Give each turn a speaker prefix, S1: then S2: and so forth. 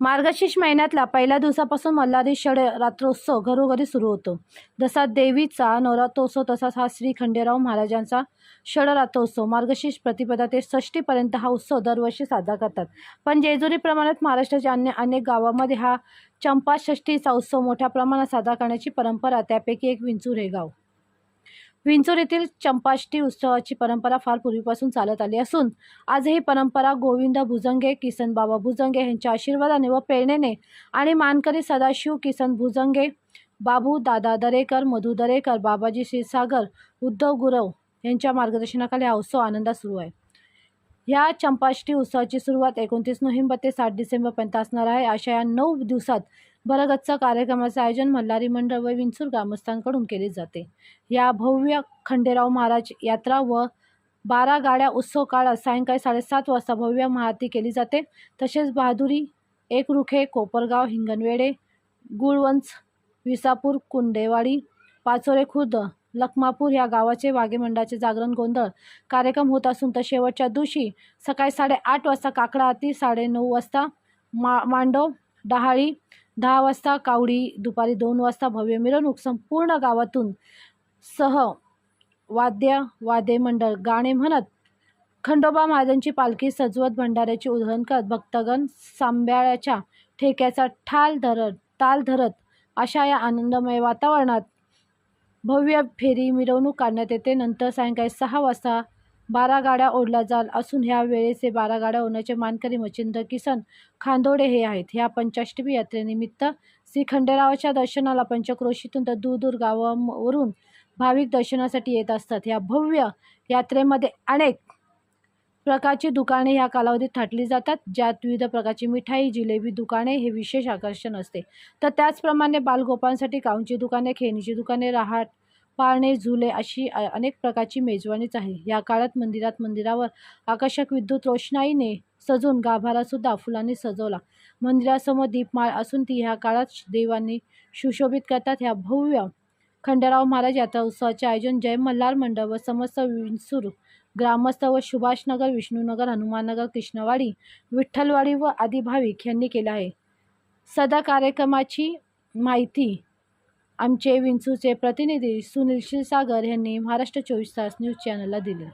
S1: मार्गशीर्ष महिन्यातला पहिल्या दिवसापासून मल्हारी षड रात्रोत्सव घरोघरी सुरू होतो. जसा देवीचा नवरात्रोत्सव तसाच हा श्री खंडेराव महाराजांचा षडरात्रोत्सव मार्गशीर्ष प्रतिपदा ते षष्टीपर्यंत हा उत्सव दरवर्षी साजरा करतात. पण जेजुरी प्रमाणात महाराष्ट्राच्या अन्य अनेक गावामध्ये हा चंपाषष्ठीचा उत्सव मोठ्या प्रमाणात साजरा करण्याची परंपरा त्यापैकी एक विंचूर हे गाव विंचूर येथील चंपाष्टी उत्सवाची परंपरा फार पूर्वीपासून चालत आली असून आजही परंपरा गोविंद भुजंगे किसन बाबा भुजंगे यांच्या आशीर्वादाने व प्रेरणेने आणि मानकरी सदाशिव किसन भुजंगे बाबू दादा दरेकर मधु दरेकर बाबाजी क्षीरसागर उद्धव गुरव यांच्या मार्गदर्शनाखाली हा उत्सव आनंदात सुरू आहे. ह्या चंपाष्टी उत्सवाची सुरुवात एकोणतीस नोव्हेंबर ते सात डिसेंबरपर्यंत असणार आहे. अशा या नऊ दिवसात भरगच्च कार्यक्रमाचे आयोजन मल्हारी मंडळ व विंचूर ग्रामस्थांकडून केले जाते. या भव्य खंडेराव महाराज यात्रा व बारा गाड्या उत्सव काळात सायंकाळी साडेसात वाजता भव्य महाआरती केली जाते. तसेच बहादुरी एकरुखे कोपरगाव हिंगणवेडे गुळवंच विसापूर कुंडेवाडी पाचोरे खुर्द लखमापूर या गावाचे वाघेमंडळाचे जागरण गोंधळ कार्यक्रम होत असून तर शेवटच्या दिवशी सकाळी साडेआठ वाजता काकडा आरती साडेनऊ वाजता मा मांडव डहाळी दहा वाजता कावडी दुपारी दोन वाजता भव्य मिरवणूक संपूर्ण गावातून सह वाद्य वादे मंडळ गाणे म्हणत खंडोबा महाराजांची पालखी सजवत भंडाऱ्याची उधळण करत भक्तगण सांब्याळ्याच्या ठेक्याचा ठाल धरत ताल धरत अशा या आनंदमय वातावरणात भव्य फेरी मिरवणूक काढण्यात येते. नंतर सायंकाळी सहा वाजता बारा गाड्या ओढल्या जाल असून ह्या वेळेचे बारा गाड्या ओढण्याचे मानकरी मच्छिंद्र किसन खांदोडे हे आहेत. ह्या पंचाष्टमी यात्रेनिमित्त श्री खंडेरावाच्या दर्शनाला पंचक्रोशीतून तर दूरदूर गावावरून भाविक दर्शनासाठी येत असतात. ह्या भव्य यात्रेमध्ये अनेक प्रकारची दुकाने ह्या कालावधीत थाटली जातात. ज्यात विविध प्रकारची मिठाई जिलेबी दुकाने हे विशेष आकर्षण असते. तर त्याचप्रमाणे बालगोपांसाठी काऊंची दुकाने खेळणीची दुकाने राहाट पाळणे झुले अशी अनेक प्रकारची मेजवानीच आहे. या काळात मंदिरात मंदिरावर आकर्षक विद्युत रोषणाईने सजून गाभारासुद्धा फुलांनी सजवला. मंदिरासमोर दीपमाळ असून ती ह्या काळात देवांनी सुशोभित करतात. ह्या भव्य खंडेराव महाराज यात्रा उत्सवाचे आयोजन जय मल्हार मंडळ व समस्त विंसूर ग्रामस्थ व सुभाषनगर विष्णुनगर हनुमाननगर कृष्णवाडी विठ्ठलवाडी व आदी भाविक यांनी केलं आहे. सदा कार्यक्रमाची माहिती आमचे विंचूचे प्रतिनिधी सुनील क्षीरसागर यांनी महाराष्ट्र चोवीस तास न्यूज चॅनलला दिले.